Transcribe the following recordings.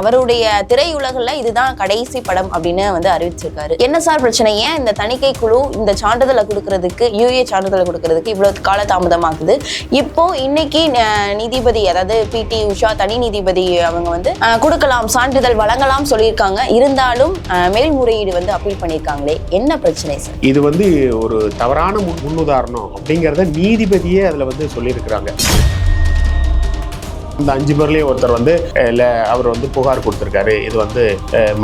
அவருடைய திரையுலகில் இதுதான் கடைசி படம் அப்படின்னு வந்து அறிவிச்சிருக்காரு. என்ன சார் பிரச்சனை? ஏன் இந்த தணிக்கை குழு இந்த சான்றிதழை கொடுக்கறதுக்கு யூஏ சான்றிதழை கொடுக்கறதுக்கு இவ்வளவு காலதாமதமாகுது? இப்போ இன்னைக்கு நீதிபதி அதாவது பிடி உஷா தனி நீதிபதி அவங்க வந்து கொடுக்கலாம் சான்றிதழ் வழங்கலாம் சொல்லியிருக்காங்க. இருந்தாலும் மேல்முறையீடு வந்து அப்பீல் பண்ணியிருக்காங்களே. என்ன பிரச்சனை சார்? இது வந்து ஒரு தவறான முன்னுதாரணம் அப்படிங்கிறத நீதிபதியே அதில் வந்து சொல்லியிருக்கிறாங்க. இந்த அஞ்சு பேர்லேயே ஒருத்தர் வந்து இல்லை அவர் வந்து புகார் கொடுத்துருக்காரு. இது வந்து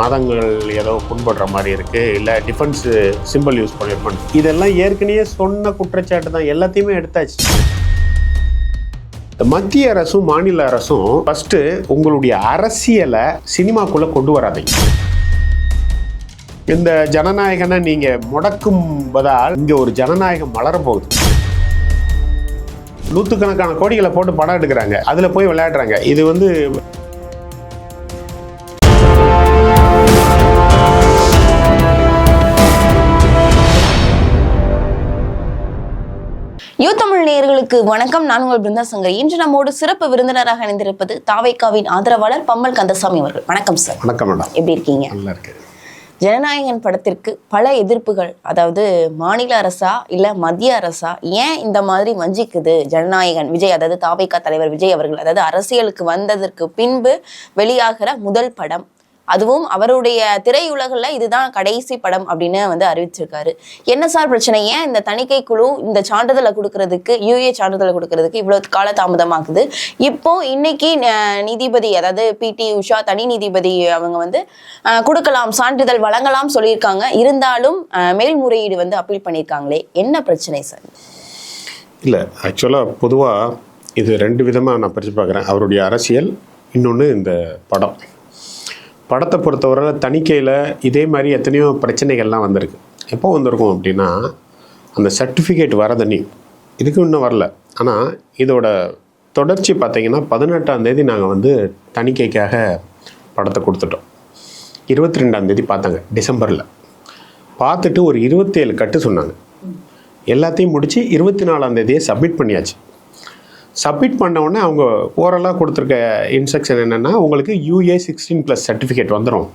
மதங்கள் ஏதோ புண்படுற மாதிரி இருக்குது இல்லை டிஃபென்ஸ் சிம்பிள் யூஸ் பண்ணியிருப்பாங்க இதெல்லாம் ஏற்கனவே சொன்ன குற்றச்சாட்டு தான். எல்லாத்தையுமே எடுத்தாச்சு. மத்திய அரசும் மாநில அரசும் ஃபஸ்ட்டு உங்களுடைய அரசியலை சினிமாக்குள்ளே கொண்டு வராதீங்க. இந்த ஜனநாயகனை நீங்கள் முடக்கும் பதால் இங்கே ஒரு ஜனநாயகம் மலர போகுது. நூற்றுக்கணக்கான கோடிகளை போட்டு படம் எடுக்கிறாங்க. அதுல போய் விளையாடுறாங்க. இது வந்து யூ தமிழ் நேயர்களுக்கு வணக்கம். நான் உங்கள் பிருந்தா சங்கர். இன்று நம்மோடு சிறப்பு விருந்தினராக இணைந்திருப்பது தாவைக்காவின் ஆதரவாளர் பம்மல் கந்தசாமி அவர்கள். வணக்கம் சார். வணக்கம் மேடம். எப்படி இருக்கீங்க? நல்லா இருக்கு ஜனநாயகன் படத்திற்கு பல எதிர்ப்புகள். அதாவது மாநில அரசா இல்லை மத்திய அரசா? ஏன் இந்த மாதிரி வஞ்சிக்குது ஜனநாயகன் விஜய்? அதாவது தாவைக்கா தலைவர் விஜய் அவர்கள். அதாவது அரசியலுக்கு வந்ததற்கு பின்பு வெளியாகிற முதல் படம். அதுவும் அவருடைய திரையுலகில் இதுதான் கடைசி படம் அப்படின்னு வந்து அறிவிச்சிருக்காரு. என்ன சார் பிரச்சனை? ஏன் இந்த தணிக்கை குழு இந்த சான்றிதழை கொடுக்கறதுக்கு யூஏ சான்றிதழை கொடுக்கறதுக்கு இவ்வளவு காலதாமதமாகுது? இப்போ இன்னைக்கு நீதிபதி அதாவது பிடி உஷா தனி நீதிபதி அவங்க வந்து கொடுக்கலாம் சான்றிதழ் வழங்கலாம் சொல்லியிருக்காங்க. இருந்தாலும் மேல்முறையீடு வந்து அப்பீல் பண்ணியிருக்காங்களே. என்ன பிரச்சனை சார்? இல்லை ஆக்சுவலாக பொதுவாக இது ரெண்டு விதமாக நான் பிரித்து பார்க்குறேன். அவருடைய அரசியல் இன்னொன்று இந்த படம். படத்தை பொறுத்தவரை தணிக்கையில் இதே மாதிரி எத்தனையோ பிரச்சனைகள்லாம் வந்திருக்கு. எப்போ வந்திருக்கும் அப்படின்னா அந்த சர்டிஃபிகேட் வரதனி இதுக்கு இன்னும் வரல. ஆனால் இதோட தொடர்ச்சி பார்த்திங்கன்னா பதினெட்டாம் தேதி நாங்கள் வந்து தணிக்கைக்காக படத்தை கொடுத்துட்டோம். இருபத்தி ரெண்டாம் தேதி பார்த்தாங்க டிசம்பரில். பார்த்துட்டு ஒரு இருபத்தேழு கட்டு சொன்னாங்க. எல்லாத்தையும் முடித்து இருபத்தி நாலாம் தேதியே சப்மிட் பண்ணியாச்சு. சப்மிட் பண்ண உடனே அவங்க ஓரலாக கொடுத்துருக்க இன்ஸ்ட்ரக்ஷன் என்னென்னா உங்களுக்கு யூஏ சிக்ஸ்டீன் ப்ளஸ் சர்டிஃபிகேட் வந்துடும்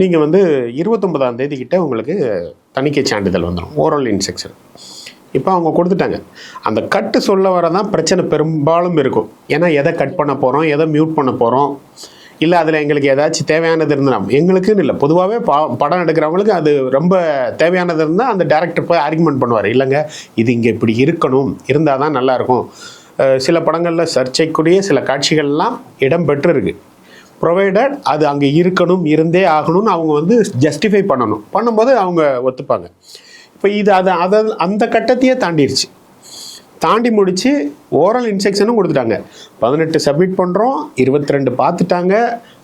நீங்கள் வந்து இருபத்தொம்பதாம் தேதிக்கிட்ட உங்களுக்கு தணிக்கை சான்றிதழ் வந்துடும் ஓரல் இன்ஸ்ட்ரக்ஷன் இப்போ அவங்க கொடுத்துட்டாங்க. அந்த கட்டு சொல்ல வர தான் பிரச்சனை பெரும்பாலும் இருக்கும். ஏன்னா எதை கட் பண்ண போகிறோம் எதை மியூட் பண்ண போகிறோம் இல்லை அதில் எங்களுக்கு ஏதாச்சும் தேவையானது இருந்தால் எங்களுக்குன்னு இல்லை. பொதுவாகவே பா படம் எடுக்கிறவங்களுக்கு அது ரொம்ப தேவையானது இருந்தால் அந்த டேரக்டர் போய் ஆர்குமெண்ட் பண்ணுவார். இல்லைங்க இது இங்கே இப்படி இருக்கணும் இருந்தால் தான் நல்லாயிருக்கும் சில படங்களில் சர்ச்சைக்குரிய சில காட்சிகள்லாம் இடம் பெற்றிருக்கு ப்ரொவைடட் அது அங்கே இருக்கணும் இருந்தே ஆகணும்னு அவங்க வந்து ஜஸ்டிஃபை பண்ணணும். பண்ணும்போது அவங்க ஒத்துப்பாங்க. இப்போ இது அதை அதை அந்த கட்டத்தையே தாண்டிடுச்சு தாண்டி முடித்து ஓரல் இன்செக்ஷனும் கொடுத்துட்டாங்க. பதினெட்டு சப்மிட் பண்ணுறோம் இருபத்தி ரெண்டு பார்த்துட்டாங்க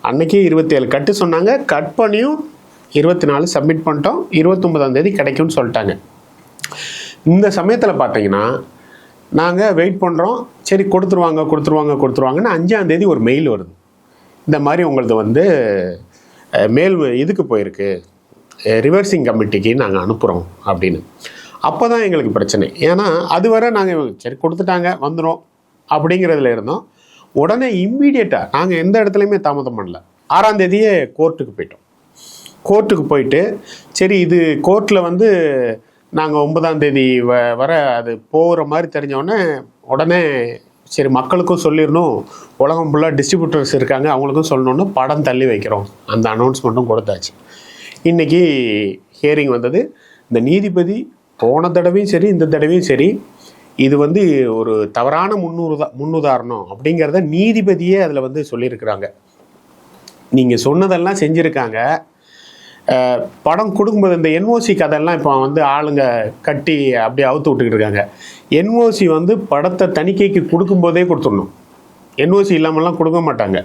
அன்னைக்கே இருபத்தேழு கட்டு சொன்னாங்க. கட் பண்ணியும் இருபத்தி நாலு சப்மிட் பண்ணிட்டோம். இருபத்தொம்பதாம் தேதி கிடைக்கும்னு சொல்லிட்டாங்க. இந்த சமயத்தில் பார்த்தீங்கன்னா நாங்கள் வெயிட் பண்ணுறோம் சரி கொடுத்துருவாங்க கொடுத்துருவாங்க கொடுத்துருவாங்கன்னு அஞ்சாந்தேதி ஒரு மெயில் வருது. இந்த மாதிரி உங்களது வந்து மேல் இதுக்கு போயிருக்கு. ரிவர்சிங் கமிட்டிக்கு நாங்கள் அனுப்புகிறோம் அப்படின்னு. அப்போ தான் எங்களுக்கு பிரச்சனை. ஏன்னா அதுவரை நாங்கள் சரி கொடுத்துட்டாங்க வந்துடும் அப்படிங்கிறதுல இருந்தோம். உடனே இம்மீடியட்டாக நாங்கள் எந்த இடத்துலையுமே தாமதம் பண்ணல. ஆறாம் தேதியே கோர்ட்டுக்கு போயிட்டோம். கோர்ட்டுக்கு போயிட்டு சரி இது கோர்ட்டில் வந்து நாங்கள் ஒன்பதாம் தேதி வ வர அது போகிற மாதிரி தெரிஞ்சோடனே உடனே சரி மக்களுக்கும் சொல்லிடணும். உலகம் ஃபுல்லாக டிஸ்ட்ரிபியூட்டர்ஸ் இருக்காங்க அவங்களுக்கும் சொல்லணும்னு படம் தள்ளி வைக்கிறோம். அந்த அனௌன்ஸ்மெண்ட்டும் கொடுத்தாச்சு. இன்றைக்கி ஹியரிங் வந்தது. இந்த நீதிபதி போன தடவையும் சரி இந்த தடவையும் சரி இது வந்து ஒரு தவறான முன்னுதா முன்னுதாரணம் அப்படிங்கிறத நீதிபதியே அதில் வந்து சொல்லியிருக்கிறாங்க. நீங்கள் சொன்னதெல்லாம் செஞ்சுருக்காங்க. படம் கொடுக்கும்போது இந்த என்ஓசி கதையெல்லாம் இப்போ வந்து ஆளுங்க கட்டி அப்படியே அவுத்து விட்டுக்கிட்டு இருக்காங்க. என்ஓசி வந்து படத்தை தணிக்கைக்கு கொடுக்கும்போதே கொடுத்துடணும். என்ஓசி இல்லாமல்லாம் கொடுக்க மாட்டாங்க.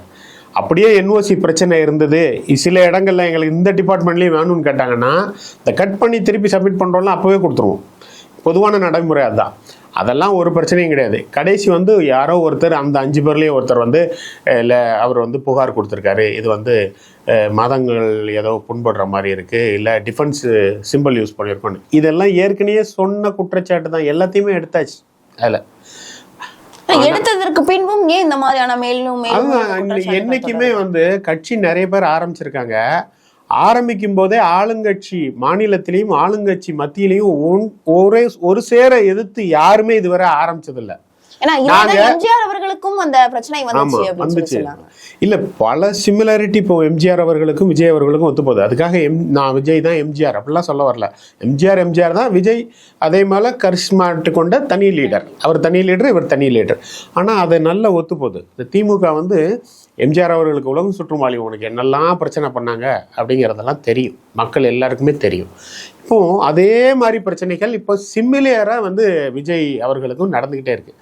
அப்படியே என்ஓசி பிரச்சனை இருந்தது. சில இடங்களில் எங்களுக்கு இந்த டிபார்ட்மெண்ட்லேயும் வேணும்னு கேட்டாங்கன்னா இந்த கட் பண்ணி திருப்பி சப்மிட் பண்ணுறோம்ல அப்போவே கொடுத்துருவோம். பொதுவான நடைமுறை அதுதான். அதெல்லாம் ஒரு பிரச்சனையும் கிடையாது. கடைசி வந்து யாரோ ஒருத்தர் அந்த அஞ்சு பேர்லேயே ஒருத்தர் வந்து இல்லை அவர் வந்து புகார் கொடுத்துருக்காரு. இது வந்து மதங்கள் ஏதோ புண்படுற மாதிரி இருக்குது இல்லை டிஃபென்ஸ் சிம்பிள் யூஸ் பண்ணியிருக்கோன்னு இதெல்லாம் ஏற்கனவே சொன்ன குற்றச்சாட்டு தான். எல்லாத்தையுமே எடுத்தாச்சு. அதில். எடுத்ததற்கு பின்பும் ஏன் இந்த மாதிரியான மேலும் என்னைக்குமே வந்து கட்சி நிறைய பேர் ஆரம்பிச்சிருக்காங்க. ஆரம்பிக்கும் போதே ஆளுங்கட்சி மாநிலத்திலையும் ஆளுங்கட்சி மத்தியிலையும் ஒன்- ஒரே ஒரு சேர எதிர்த்து யாருமே இதுவரை ஆரம்பிச்சதில்ல. எம்ஜிஆர் அவர்களுக்கும் அந்த பிரச்சனை வந்துச்சு இல்ல பல சிமிலாரிட்டி இப்போ எம்ஜிஆர் அவர்களுக்கும் விஜய் அவர்களுக்கும் ஒத்து போகுது. அதுக்காக எம் நான் விஜய் தான் எம்ஜிஆர் அப்படிலாம் சொல்ல வரல. எம்ஜிஆர் எம்ஜிஆர் தான் விஜய் அதே மேல கரிஷ்மாட்டு கொண்ட தனி லீடர் அவர் தனி லீடர் இவர் தனி லீடர் ஆனா அது நல்ல ஒத்து போகுது. இந்த திமுக வந்து எம்ஜிஆர் அவர்களுக்கு உலகம் சுற்றும் வாலி உனக்கு என்னெல்லாம் பிரச்சனை பண்ணாங்க அப்படிங்கிறதெல்லாம் தெரியும். மக்கள் எல்லாருக்குமே தெரியும். இப்போ அதே மாதிரி பிரச்சனைகள் இப்போ சிமிலியராக வந்து விஜய் அவர்களுக்கும் நடந்துக்கிட்டே இருக்கு.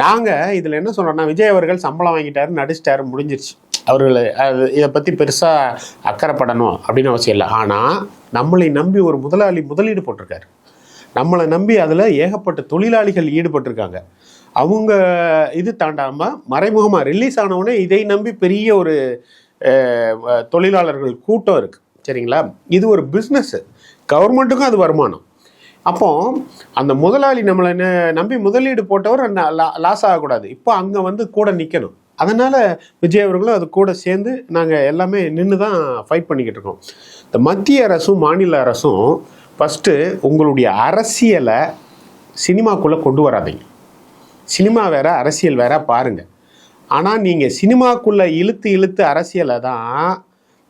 நாங்கள் இதில் என்ன சொல்கிறோன்னா விஜய் அவர்கள் சம்பளம் வாங்கிட்டாரு நடிச்சிட்டாரு முடிஞ்சிருச்சு. அவர்களை அது இதை பற்றி பெருசாக அக்கறைப்படணும் அப்படின்னு அவசியம் இல்லை. ஆனால் நம்மளை நம்பி ஒரு முதலாளி முதலீடு போட்டிருக்காரு. நம்மளை நம்பி அதில் ஏகப்பட்ட தொழிலாளிகள் ஈடுபட்டிருக்காங்க. அவங்க இது தாண்டாமல் மறைமுகமாக ரிலீஸ் ஆனவுடனே இதை நம்பி பெரிய ஒரு தொழிலாளர்கள் கூட்டம் இருக்குது சரிங்களா? இது ஒரு பிஸ்னஸ்ஸு கவர்மெண்ட்டுக்கும் அது வருமானம். அப்போ அந்த முதலாளி நம்மளை என்ன நம்பி முதலீடு போட்டவர் லாஸ் ஆகக்கூடாது. இப்போ அங்கே வந்து கூட நிற்கணும் அதனால் விஜய் அவர்களும் அது கூட சேர்ந்து நாங்கள் எல்லாமே நின்று தான் ஃபைட் பண்ணிக்கிட்டு இருக்கோம். இந்த மத்திய அரசும் மாநில அரசும் ஃபஸ்ட்டு உங்களுடைய அரசியலை சினிமாக்குள்ளே கொண்டு வராதீங்க. சினிமா வேற அரசியல் வேற பாருங்கள் ஆனால் நீங்கள் சினிமாக்குள்ளே இழுத்து இழுத்து அரசியலை தான்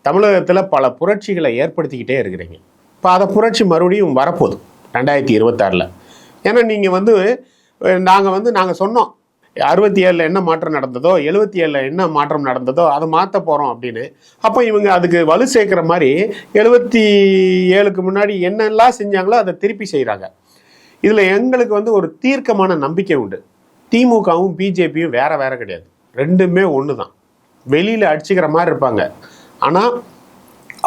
தமிழகத்தில் பல புரட்சிகளை ஏற்படுத்திக்கிட்டே இருக்கிறீங்க. இப்போ அதை புரட்சி மறுபடியும் வரப்போகுது. ரெண்டாயிரத்தி இருபத்தாறில். ஏன்னா நீங்கள் வந்து நாங்கள் வந்து நாங்கள் சொன்னோம் அறுபத்தி ஏழில் என்ன மாற்றம் நடந்ததோ எழுபத்தி ஏழில் என்ன மாற்றம் நடந்ததோ அதை மாற்ற போகிறோம் அப்படின்னு. அப்போ இவங்க அதுக்கு வலு சேர்க்குற மாதிரி எழுபத்தி ஏழுக்கு முன்னாடி என்னெல்லாம் செஞ்சாங்களோ அதை திருப்பி செய்கிறாங்க இதில் எங்களுக்கு வந்து ஒரு தீர்க்கமான நம்பிக்கை உண்டு. திமுகவும் பிஜேபியும் வேற வேற கிடையாது. ரெண்டுமே ஒன்று தான் வெளியில் அடிச்சுக்கிற மாதிரி இருப்பாங்க. ஆனால்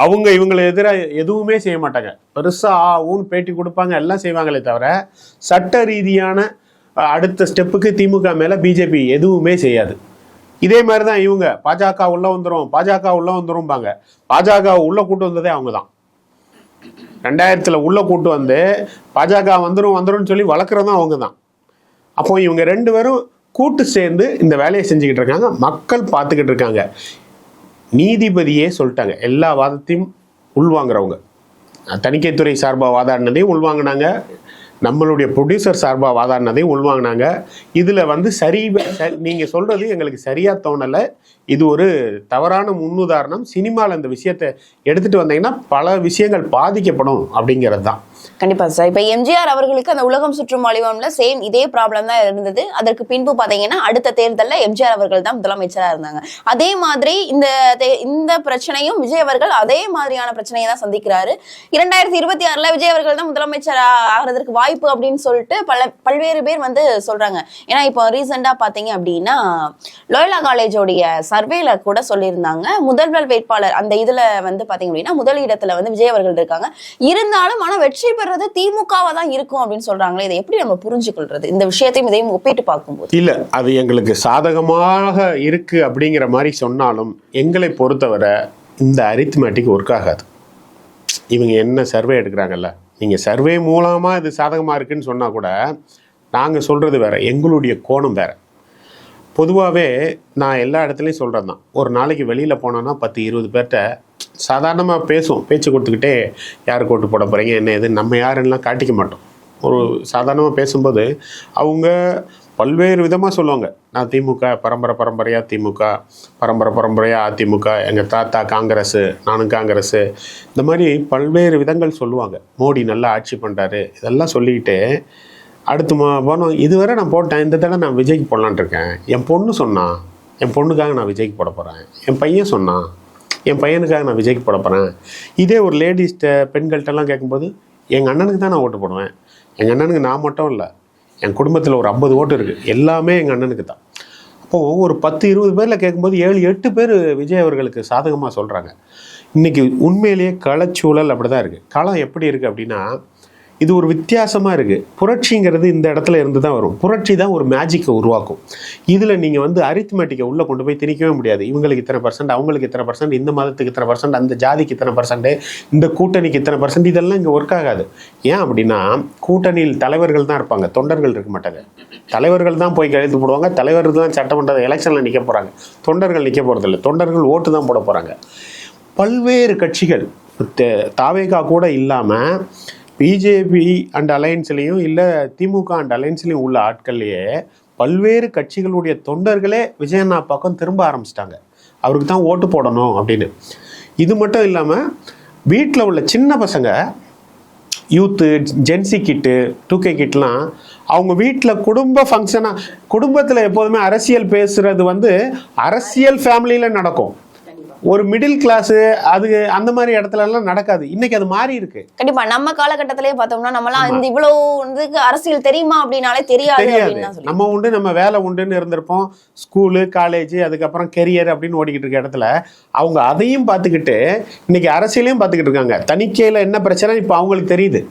அவங்க இவங்களை எதிராக எதுவுமே செய்ய மாட்டாங்க. பெருசாக ஆ ஊன்னு பேட்டி கொடுப்பாங்க எல்லாம் செய்வாங்களே தவிர சட்ட ரீதியான அடுத்த ஸ்டெப்புக்கு திமுக மேலே பிஜேபி எதுவுமே செய்யாது. இதே மாதிரி தான் இவங்க. பாஜக உள்ள வந்துடும் பாஜக உள்ள வந்துரும்பாங்க. பாஜக உள்ள கூட்டு வந்ததே அவங்க தான் ரெண்டாயிரத்துல உள்ள கூட்டு வந்து பாஜக வந்துடும் வந்துடும் சொல்லி வளர்க்குறதும் அவங்க தான் அப்போ இவங்க ரெண்டு பேரும் கூட்டு சேர்ந்து இந்த வேலையை செஞ்சுக்கிட்டு இருக்காங்க. மக்கள் பார்த்துக்கிட்டு இருக்காங்க. நீதிபதியே சொல்லிட்டாங்க. எல்லா வாதத்தையும் உள்வாங்குறவங்க. தணிக்கைத்துறை சார்பாக வாதாடினதையும் உள்வாங்கினாங்க. நம்மளுடைய ப்ரொடியூசர் சார்பாக வாதாடினதையும் உள்வாங்கினாங்க. இதில் வந்து சரி நீங்கள் சொல்கிறது எங்களுக்கு சரியாக தோணலை. இது ஒரு தவறான முன்னுதாரணம். சினிமாவில் இந்த விஷயத்தை எடுத்துகிட்டு வந்தீங்கன்னா பல விஷயங்கள் பாதிக்கப்படும் அப்படிங்கிறது தான் கண்டிப்பா சார். இப்ப எம்ஜிஆர் அவர்களுக்கு அந்த உலகம் சுற்றும் வழிவம்ல சேம் இதே ப்ராப்ளம் தான் இருந்தது. அதற்கு பின்பு பாத்தீங்கன்னா அடுத்த தேர்தலில் எம்ஜிஆர் அவர்கள் தான் முதலமைச்சரா இருந்தாங்க. அதே மாதிரி இந்த இந்த பிரச்சனையும் விஜய் அவர்கள் அதே மாதிரியான பிரச்சனையை தான் சந்திக்கிறாரு. இரண்டாயிரத்தி இருபத்தி ஆறுல விஜய் அவர்கள் தான் முதலமைச்சர் ஆகிறதுக்கு வாய்ப்பு அப்படின்னு சொல்லிட்டு பல பல்வேறு பேர் வந்து சொல்றாங்க. ஏன்னா இப்போ ரீசெண்டா பாத்தீங்க அப்படின்னா லோயலா காலேஜோடைய சர்வேல கூட சொல்லியிருந்தாங்க. முதல்வர் வேட்பாளர் அந்த இதுல வந்து பாத்தீங்க அப்படின்னா முதல் இடத்துல வந்து விஜய் அவர்கள் இருக்காங்க. இருந்தாலும் ஆனா வெற்றி பெறது திமுகவா தான் இருக்கும் அப்படின்னு சொல்றாங்களே இதை எப்படி நம்ம புரிஞ்சுக்கொள்றது? இந்த விஷயத்தையும் இதையும் ஒப்பிட்டு பார்க்கும்போது. இல்லை அது எங்களுக்கு சாதகமாக இருக்கு அப்படிங்கிற மாதிரி சொன்னாலும் எங்களை பொறுத்தவரை இந்த அரித்மேட்டிக் ஒர்க் ஆகாது. இவங்க என்ன சர்வே எடுக்கிறாங்கல்ல? நீங்கள் சர்வே மூலமாக இது சாதகமாக இருக்குன்னு சொன்னால் கூட நாங்கள் சொல்கிறது வேற எங்களுடைய கோணம் வேற. பொதுவாகவே நான் எல்லா இடத்துலையும் சொல்கிறது தான் ஒரு நாளைக்கு வெளியில் போனோன்னா பத்து இருபது பேர்கிட்ட சாதாரணமாக பேசுவோம். பேச்சு கொடுத்துக்கிட்டே யாருக்கு ஓட்டு போட போகிறீங்க என்ன இது நம்ம யாருன்னெலாம் காட்டிக்க மாட்டோம். ஒரு சாதாரணமாக பேசும்போது அவங்க பல்வேறு விதமாக சொல்லுவாங்க. நான் திமுக பரம்பரை பரம்பரையாக திமுக பரம்பரை பரம்பரையாக அதிமுக எங்கள் தாத்தா காங்கிரஸ் நானும் காங்கிரஸ். இந்த மாதிரி பல்வேறு விதங்கள் சொல்லுவாங்க. மோடி நல்லா ஆட்சி பண்ணுறாரு இதெல்லாம் சொல்லிக்கிட்டு அடுத்து மா போனோம் இதுவரை நான் போட்டேன் இந்த தடவை நான் விஜய்க்கு போடலான்ட்டுருக்கேன் என் பொண்ணு சொன்னான் என் பொண்ணுக்காக நான் விஜய்க்கு போட போகிறேன் என் பையன் சொன்னான் என் பையனுக்காக நான் விஜய்க்கு போட போகிறேன் இதே ஒரு லேடிஸ்ட்ட பெண்கள்கிட்டலாம் கேட்கும்போது எங்கள் அண்ணனுக்கு தான் நான் ஓட்டு போடுவேன். எங்கள் அண்ணனுக்கு நான் மட்டும் இல்லை என் குடும்பத்தில் ஒரு ஐம்பது ஓட்டு இருக்குது எல்லாமே எங்கள் அண்ணனுக்கு தான். அப்போது ஒரு பத்து இருபது பேரில் கேட்கும்போது ஏழு எட்டு பேர் விஜய் அவர்களுக்கு சாதகமாக சொல்கிறாங்க இன்றைக்கி உண்மையிலேயே களச்சூழல் அப்படி தான் இருக்குது களம் எப்படி இருக்குது அப்படின்னா இது ஒரு வித்தியாசமாக இருக்குது புரட்சிங்கிறது இந்த இடத்துல இருந்து தான் வரும். புரட்சி தான் ஒரு மேஜிக்கை உருவாக்கும். இதில் நீங்கள் வந்து அரித்மெட்டிக்கை உள்ளே கொண்டு போய் திணிக்கவே முடியாது. இவங்களுக்கு இத்தனை பர்சன்ட் அவங்களுக்கு இத்தனை பர்சன்ட் இந்த மதத்துக்கு இத்தனை பர்சன்ட் அந்த ஜாதிக்கு இத்தனை பர்சன்ட் இந்த கூட்டணிக்கு இத்தனை பர்சன்ட் இதெல்லாம் இங்கே ஒர்க் ஆகாது. ஏன் அப்படின்னா கூட்டணியில் தலைவர்கள் தான் இருப்பாங்க. தொண்டர்கள் இருக்க மாட்டாங்க. தலைவர்கள் தான் போய் கழுத்து போடுவாங்க. தலைவர்கள் தான் சட்டமன்ற எலெக்ஷனில் நிற்க போகிறாங்க தொண்டர்கள் நிற்க போகிறதில்ல தொண்டர்கள் ஓட்டு தான் போட போகிறாங்க பல்வேறு கட்சிகள் தாவேகா கூட இல்லாமல் பிஜேபி அண்ட் அலையன்ஸ்லேயும் இல்லை திமுக அண்ட் அலையன்ஸ்லேயும் உள்ள ஆட்கள்லையே பல்வேறு கட்சிகளுடைய தொண்டர்களே விஜயண்ணா பக்கம் திரும்ப ஆரம்பிச்சிட்டாங்க. அவருக்கு தான் ஓட்டு போடணும் அப்படின்னு. இது மட்டும் இல்லாமல் வீட்டில் உள்ள சின்ன பசங்க யூத்து ஜென்சி கிட்டு டூ கே கிட்லாம் அவங்க வீட்டில் குடும்ப ஃபங்க்ஷனாக குடும்பத்தில் எப்போதுமே அரசியல் பேசுகிறது வந்து அரசியல் ஃபேமிலியில் நடக்கும். ஒரு மிடில் கிளாஸு அது அந்த மாதிரி இடத்துல எல்லாம் நடக்காது. இன்னைக்கு அது மாறி இருக்கு. கண்டிப்பா நம்ம காலகட்டத்திலேயே பார்த்தோம்னா நம்மலாம் இந்த இவ்வளவு இதுக்கு அரசியல் தெரியுமா அப்படின்னாலே தெரியாது நம்ம உண்டு நம்ம வேலை உண்டுன்னு இருந்திருப்போம். ஸ்கூலு காலேஜ் அதுக்கப்புறம் கெரியர் அப்படின்னு ஓடிக்கிட்டு இருக்க இடத்துல அவங்க அதையும் பார்த்துக்கிட்டு இன்னைக்கு அரசியலையும் பார்த்துக்கிட்டு இருக்காங்க. தணிக்கையில் என்ன பிரச்சனை? இப்போ அவங்களுக்கு தெரியுது.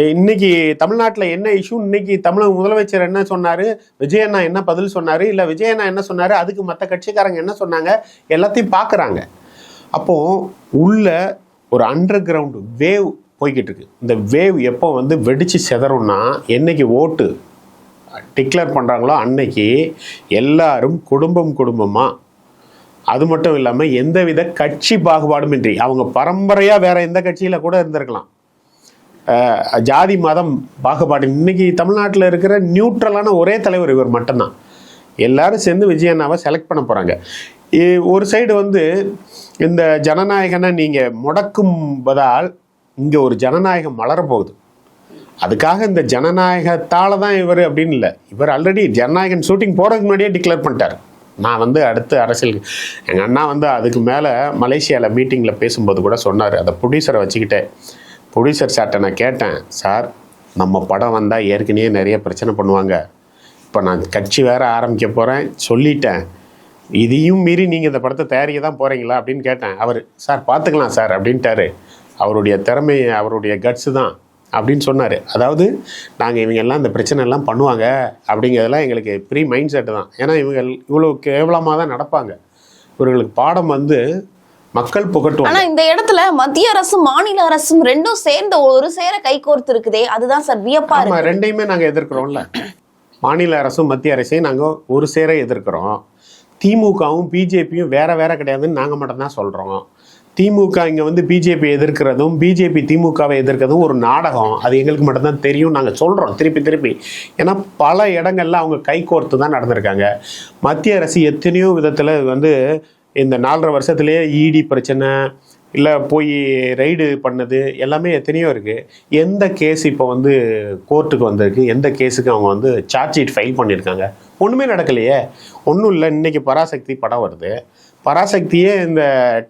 இன்னைக்கு தமிழ்நாட்டில் என்ன இஷ்யூ இன்னைக்கு தமிழக முதலமைச்சர் என்ன சொன்னாரு? விஜயண்ணா என்ன பதில் சொன்னாரு? இல்லை விஜயண்ணா என்ன சொன்னாரு? அதுக்கு மற்ற கட்சிக்காரங்க என்ன சொன்னாங்க? எல்லாத்தையும் பார்க்குறாங்க அப்போ உள்ள ஒரு அண்டர் கிரவுண்ட் வேவ் போய்கிட்டு இருக்கு. இந்த வேவ் எப்போ வந்து வெடிச்சு செதறும்னா என்னைக்கு ஓட்டு டிக்ளேர் பண்ணுறாங்களோ அன்னைக்கு எல்லாரும் குடும்பம் குடும்பமாக அது மட்டும் இல்லாமல் எந்தவித கட்சி பாகுபாடுமின்றி அவங்க பரம்பரையாக வேறு எந்த கட்சியில் கூட இருந்திருக்கலாம். ஜாதி மதம் பாகுபாடு. இன்றைக்கி தமிழ்நாட்டில் இருக்கிற நியூட்ரலான ஒரே தலைவர் இவர் மட்டும்தான். எல்லாரும் சேர்ந்து விஜய் அண்ணாவை செலக்ட் பண்ண போகிறாங்க ஒரு சைடு வந்து இந்த ஜனநாயகனை நீங்கள் முடக்கும்பதால் இங்கே ஒரு ஜனநாயகம் மலரப்போகுது அதுக்காக இந்த ஜனநாயகத்தால் தான் இவர் அப்படின்னு இல்லை. இவர் ஆல்ரெடி ஜனநாயகன் ஷூட்டிங் போகிறதுக்கு முன்னாடியே டிக்ளேர் பண்ணிட்டார். நான் வந்து அடுத்து அரசியல் எங்கள் அண்ணா வந்து அதுக்கு மேலே மலேசியாவில் மீட்டிங்கில் பேசும்போது கூட சொன்னார். அதை ப்ரொடியூசரை வச்சுக்கிட்டே ப்ரொடியூசர் சார்கிட்ட நான் கேட்டேன் சார் நம்ம படம் வந்தால் ஏற்கனவே நிறைய பிரச்சனை பண்ணுவாங்க. இப்போ நான் கட்சி வேற ஆரம்பிக்க போகிறேன் சொல்லிட்டேன். இதையும் மீறி நீங்கள் இந்த படத்தை தயாரிக்க தான் போகிறீங்களா அப்படின்னு கேட்டேன். அவர் சார் பார்த்துக்கலாம் சார் அப்படின்ட்டாரு. அவருடைய திறமை அவருடைய கட்ஸு தான் அப்படின்னு சொன்னார். அதாவது நாங்கள் இவங்க எல்லாம் இந்த பிரச்சனை எல்லாம் பண்ணுவாங்க அப்படிங்கிறதெல்லாம் எங்களுக்கு ப்ரீ மைண்ட் செட்டு தான். ஏன்னா இவங்க இவ்வளோ கேவலமாக தான் நடப்பாங்க. இவர்களுக்கு பாடம் வந்து மக்கள் புகட்டுவாங்க. ஆனா இந்த இடத்துல மத்திய அரசும் மாநில அரசும் ரெண்டும் சேர்ந்து ஒரு சேர கைகோர்த்து இருக்குதே அதுதான் சார் வியப்பா இருக்கு ரெண்டையுமே நாங்கள் எதிர்க்கிறோம்ல. மாநில அரசும் மத்திய அரசையும் நாங்கள் ஒரு சேர எதிர்க்கிறோம். திமுகவும் பிஜேபியும் வேற வேற கிடையாதுன்னு நாங்கள் மட்டும்தான் சொல்கிறோம் திமுக இங்கே வந்து பிஜேபி எதிர்க்கிறதும் பிஜேபி திமுகவை எதிர்க்கிறதும் ஒரு நாடகம். அது எங்களுக்கு மட்டும்தான் தெரியும் நாங்கள் சொல்கிறோம் திருப்பி திருப்பி. ஏன்னா பல இடங்கள்ல அவங்க கைகோர்த்து தான் நடந்திருக்காங்க. மத்திய அரசு எத்தனையோ விதத்தில் வந்து இந்த நாலரை வருஷத்துலேயே இடி பிரச்சனை இல்லை போய் ரைடு பண்ணது எல்லாமே எத்தனையோ இருக்குது எந்த கேஸ் இப்போ வந்து கோர்ட்டுக்கு வந்திருக்கு? எந்த கேஸுக்கு அவங்க வந்து சார்ஜ் ஷீட் ஃபைல் பண்ணியிருக்காங்க ஒன்றுமே நடக்கலையே. ஒன்றும் இல்லை இன்னைக்கு பராசக்தி படம் வருது. பராசக்தியே இந்த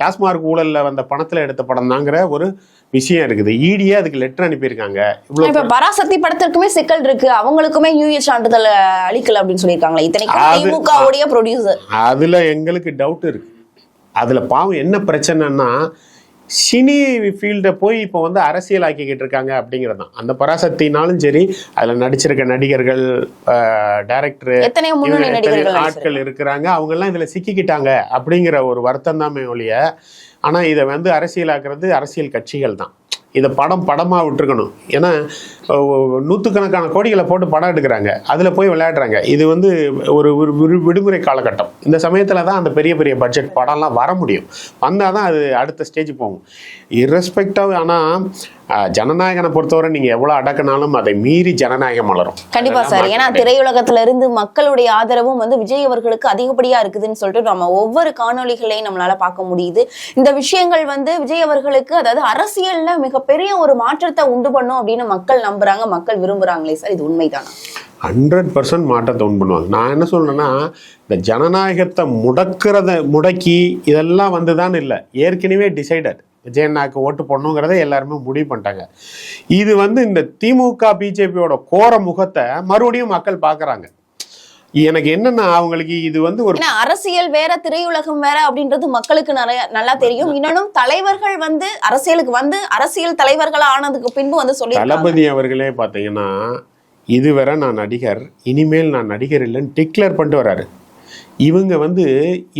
டாஸ்மார்க் ஊழலில் வந்த பணத்தில் எடுத்த படம் தாங்கிற ஒரு விஷயம் இருக்குது. ஈடியே அதுக்கு லெட்டர் அனுப்பியிருக்காங்க. இவ்வளோ இப்ப பராசக்தி படத்திற்குமே சிக்கல் இருக்கு. அவங்களுக்குமே யூஎஸ் சான்றிதழ் அளிக்கல அப்படின்னு சொல்லியிருக்காங்களே. இத்தனைக்கும் அது- திமுக உடைய ப்ரொடியூசர் அதில் எங்களுக்கு டவுட் இருக்கு. அதில் பாவம் என்ன பிரச்சனைன்னா சினி ஃபீல்டை போய் இப்போ வந்து அரசியல் ஆக்கிக்கிட்டு இருக்காங்க அப்படிங்கிறது தான். அந்த பராசக்தினாலும் சரி அதில் நடிச்சிருக்க நடிகர்கள் டைரக்டர் நடிகர்கள் ஆட்கள் இருக்கிறாங்க. அவங்க எல்லாம் இதுல சிக்கிக்கிட்டாங்க அப்படிங்கிற ஒரு வருத்தம் தான் ஒழிய. ஆனா இதை வந்து அரசியலாக்குறது அரசியல் கட்சிகள் தான். இதை படம் படமாக விட்டுருக்கணும். ஏன்னா நூற்றுக்கணக்கான கோடிகளை போட்டு படம் எடுக்கிறாங்க. அதில் போய் விளையாடுறாங்க. இது வந்து ஒரு ஒரு விடு- விடுமுறை காலகட்டம். இந்த சமயத்தில் தான் அந்த பெரிய பெரிய பட்ஜெட் படம்லாம் வர முடியும். வந்தால் தான் அது அடுத்த ஸ்டேஜ் போகும். இரஸ்பெக்டாக ஆனால் ஜனநாயகனை பொறுத்தவரை நீங்க எவ்வளவு அடக்கினாலும் அதை மீறி ஜனநாயகம் வளரும் கண்டிப்பா சார். ஏன்னா. திரையுலகத்துல இருந்து மக்களுடைய ஆதரவும் வந்து விஜய் அவர்களுக்கு அதிகப்படியா இருக்குதுன்னு சொல்லிட்டு நம்ம ஒவ்வொரு காணொளிகளையும் நம்மளால பார்க்க முடியுது. இந்த விஷயங்கள் வந்து விஜய் அவர்களுக்கு அதாவது அரசியல்ல மிகப்பெரிய ஒரு மாற்றத்தை உண்டு பண்ணும் அப்படின்னு மக்கள் நம்புறாங்க மக்கள் விரும்புறாங்களே சார். இது உண்மைதானா? ஹண்ட்ரட் பர்சன்ட் மாற்றத்தை உண்டு பண்ணுவாங்க. நான் என்ன சொல்றேன்னா இந்த ஜனநாயகத்தை முடக்கிறத முடக்கி இதெல்லாம் வந்து தான் இல்லை. ஏற்கனவே டிசைடட் விஜயண்ணாக்கு ஓட்டு போடணுங்கிறத எல்லாருமே முடிவு பண்ணிட்டாங்க. இது வந்து இந்த திமுக பிஜேபியோட கோர முகத்தை மறுபடியும் மக்கள் பார்க்குறாங்க எனக்கு என்னன்னா அவங்களுக்கு இது வந்து ஒரு அரசியல் வேற திரையுலகம் வேற அப்படின்றது மக்களுக்கு நிறைய நல்லா தெரியும். இன்னொன்னும் தலைவர்கள் வந்து அரசியலுக்கு வந்து அரசியல் தலைவர்களா ஆனதுக்கு பின்பு வந்து சொல்லி தளபதி அவர்களே பார்த்தீங்கன்னா இதுவரை நான் நடிகர் இனிமேல் நான் நடிகர் இல்லைன்னு டிக்ளேர் பண்ணிட்டு வராரு. இவங்க வந்து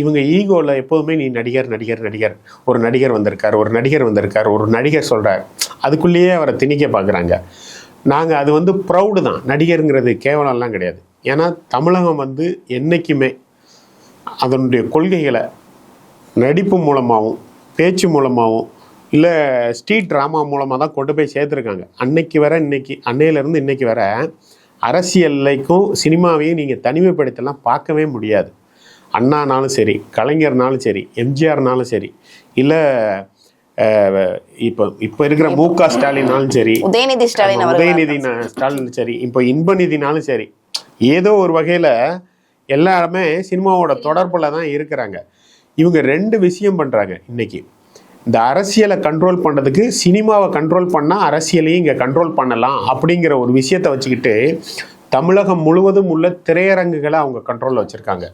இவங்க ஈகோவில் எப்போதுமே நீ நடிகர் நடிகர் நடிகர். ஒரு நடிகர் வந்திருக்கார் ஒரு நடிகர் வந்திருக்கார் ஒரு நடிகர் சொல்கிறார் அதுக்குள்ளேயே அவரை திணிக்க பார்க்குறாங்க நாங்கள் அது வந்து ப்ரௌடு தான். நடிகருங்கிறது கேவலம்லாம் கிடையாது. ஏன்னா தமிழகம் வந்து என்றைக்குமே அதனுடைய கொள்கைகளை நடிப்பு மூலமாகவும் பேச்சு மூலமாகவும் இல்லை ஸ்ட்ரீட் ட்ராமா மூலமாக தான் கொண்டு போய் சேர்த்துருக்காங்க. அன்னைக்கு வர இன்னைக்கு அன்னையிலேருந்து இன்னைக்கு வர அரசியலைக்கும் சினிமாவையும் நீங்கள் தனிமைப்படுத்தலாம் பார்க்கவே முடியாது. அண்ணானாலும் சரி கலைஞர்னாலும் சரி எம்ஜிஆர்னாலும் சரி இல்லை இப்போ இப்போ இருக்கிற மு க ஸ்டாலினாலும் சரி உதயநிதி ஸ்டாலின் உதயநிதி ஸ்டாலின் சரி இப்போ இன்பநிதினாலும் சரி ஏதோ ஒரு வகையில் எல்லாருமே சினிமாவோட தொடர்புல தான் இருக்கிறாங்க. இவங்க ரெண்டு விஷயம் பண்ணுறாங்க இன்னைக்கு. இந்த அரசியலை கண்ட்ரோல் பண்ணுறதுக்கு சினிமாவை கண்ட்ரோல் பண்ணால் அரசியலையும் இங்கே கண்ட்ரோல் பண்ணலாம் அப்படிங்கிற ஒரு விஷயத்தை வச்சுக்கிட்டு தமிழகம் முழுவதும் உள்ள திரையரங்குகளை அவங்க கண்ட்ரோலில் வச்சுருக்காங்க.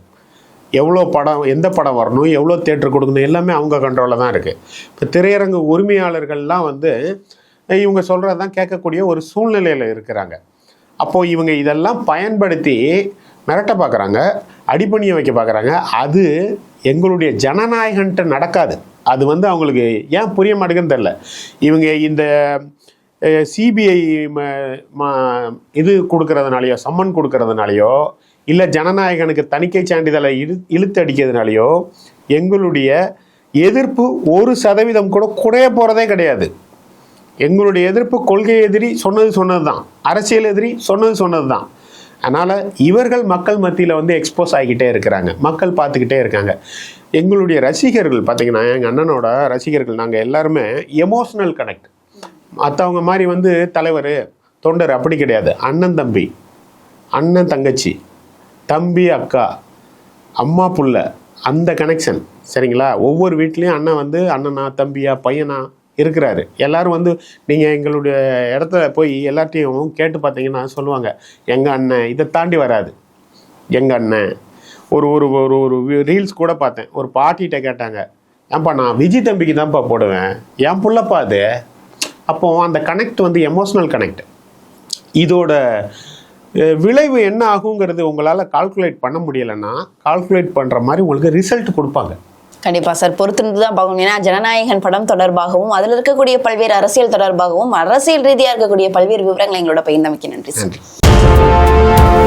எவ்வளோ படம் எந்த படம் வரணும் எவ்வளோ தேட்டர் கொடுக்கணும் எல்லாமே அவங்க கண்ட்ரோலில் தான் இருக்குது இப்போ திரையரங்கு உரிமையாளர்கள்லாம் வந்து இவங்க சொல்கிறதான் கேட்கக்கூடிய ஒரு சூழ்நிலையில் இருக்கிறாங்க. அப்போது இவங்க இதெல்லாம் பயன்படுத்தி மிரட்ட பார்க்குறாங்க அடிப்பணியை வைக்க பார்க்குறாங்க அது எங்களுடைய ஜனநாயகன்ட்டு நடக்காது. அது வந்து அவங்களுக்கு ஏன் புரிய மாட்டேங்குன்னு தெரில இவங்க இந்த சிபிஐ இது கொடுக்கறதுனாலையோ சம்மன் கொடுக்கறதுனாலையோ இல்லை ஜனநாயகனுக்கு தணிக்கை சான்றிதழை இழு இழுத்து அடிக்கிறதுனாலையோ எங்களுடைய எதிர்ப்பு ஒரு சதவீதம் கூட குறைய போகிறதே கிடையாது. எங்களுடைய எதிர்ப்பு கொள்கை எதிரி சொன்னது சொன்னது தான் அரசியல் எதிரி சொன்னது சொன்னது தான் அதனால் இவர்கள் மக்கள் மத்தியில் வந்து எக்ஸ்போஸ் ஆகிக்கிட்டே இருக்கிறாங்க. மக்கள் பார்த்துக்கிட்டே இருக்காங்க. எங்களுடைய ரசிகர்கள் பார்த்திங்கன்னா எங்கள் அண்ணனோட ரசிகர்கள் நாங்கள் எல்லாருமே எமோஷ்னல் கனெக்ட் மற்றவங்க மாதிரி வந்து தலைவர் தொண்டர் அப்படி கிடையாது. அண்ணன் தம்பி அண்ணன் தங்கச்சி தம்பி அக்கா அம்மா புள்ள அந்த கனெக்ஷன் சரிங்களா? ஒவ்வொரு வீட்லேயும் அண்ணன் வந்து அண்ணனா தம்பியா பையனா இருக்கிறாரு. எல்லாரும் வந்து நீங்கள் எங்களுடைய இடத்துல போய் எல்லார்ட்டையும் கேட்டு பார்த்தீங்கன்னா சொல்லுவாங்க எங்கள் அண்ணன் இதை தாண்டி வராது. எங்கள் அண்ணன். ஒரு ஒரு ஒரு ஒரு ரீல்ஸ் கூட பார்த்தேன். ஒரு பாட்டிகிட்ட கேட்டாங்க ஏன்பா நான் விஜய் தம்பிக்கு தான்ப்பா போடுவேன். என் புள்ளப்பா அது. அப்போ அந்த கனெக்ட் வந்து எமோஷ்னல் கனெக்ட் இதோட விளைவு என்ன ஆகுங்கிறது உங்களால் கால்குலேட் பண்ண முடியலைன்னா கால்குலேட் பண்ணுற மாதிரி உங்களுக்கு ரிசல்ட் கொடுப்பாங்க. கண்டிப்பா சார். பொறுத்திருந்து தான் பார்க்கணும். ஏன்னா ஜனநாயகன் படம் தொடர்பாகவும் அதுல இருக்கக்கூடிய பல்வேறு அரசியல் தொடர்பாகவும் அரசியல் ரீதியா இருக்கக்கூடிய பல்வேறு விவரங்களை எங்களோட பகிர்ந்தமைக்கு நன்றி சார்.